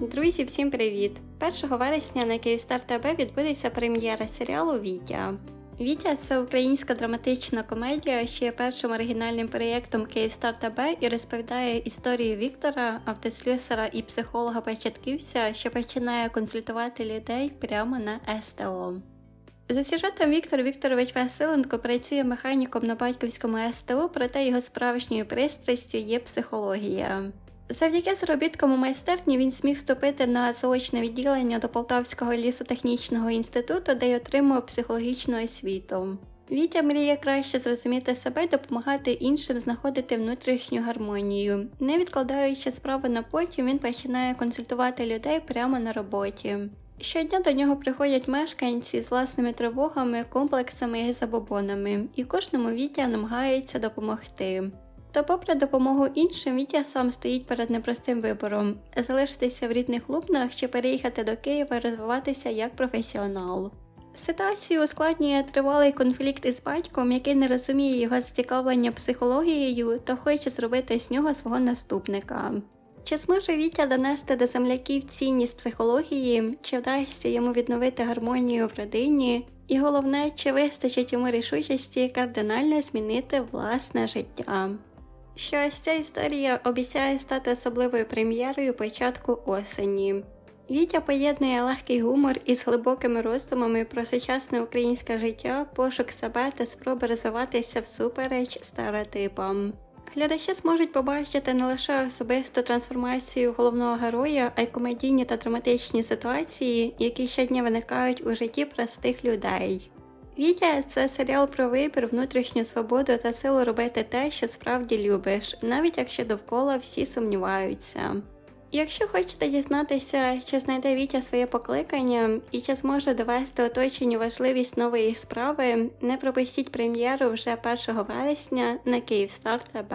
Друзі, всім привіт! 1 вересня на Київстар ТБ відбудеться прем'єра серіалу Вітя. Вітя це українська драматична комедія, що є першим оригінальним проєктом Київстар ТБ і розповідає історію Віктора, автослюсара і психолога-початківця, що починає консультувати людей прямо на СТО. За сюжетом Віктор Вікторович Василенко працює механіком на батьківському СТО, проте його справжньою пристрастю є психологія. Завдяки заробіткам у майстерні він зміг вступити на заочне відділення до Полтавського лісотехнічного інституту, де й отримав психологічну освіту. Вітя мріє краще зрозуміти себе і допомагати іншим знаходити внутрішню гармонію. Не відкладаючи справи на потім, він починає консультувати людей прямо на роботі. Щодня до нього приходять мешканці з власними тривогами, комплексами і забобонами, і кожному Вітя намагається допомогти. Та, попри допомогу іншим, Вітя сам стоїть перед непростим вибором залишитися в рідних Лубнах чи переїхати до Києва і розвиватися як професіонал. Ситуацію ускладнює тривалий конфлікт із батьком, який не розуміє його зацікавлення психологією та хоче зробити з нього свого наступника. Чи зможе Вітя донести до земляків цінність психології, чи вдасться йому відновити гармонію в родині? І головне, чи вистачить йому рішучості кардинально змінити власне життя? Що ця історія обіцяє стати особливою прем'єрою початку осені. Вітя поєднує легкий гумор із глибокими роздумами про сучасне українське життя, пошук себе та спроби розвиватися всупереч стереотипам. Глядачі зможуть побачити не лише особисту трансформацію головного героя, а й комедійні та драматичні ситуації, які щодня виникають у житті простих людей. Вітя це серіал про вибір, внутрішню свободу та силу робити те, що справді любиш, навіть якщо довкола всі сумніваються. Якщо хочете дізнатися, чи знайде Вітя своє покликання і чи зможе довести оточенню важливість нової справи, не пропустіть прем'єру вже 1 вересня на Київстар ТБ.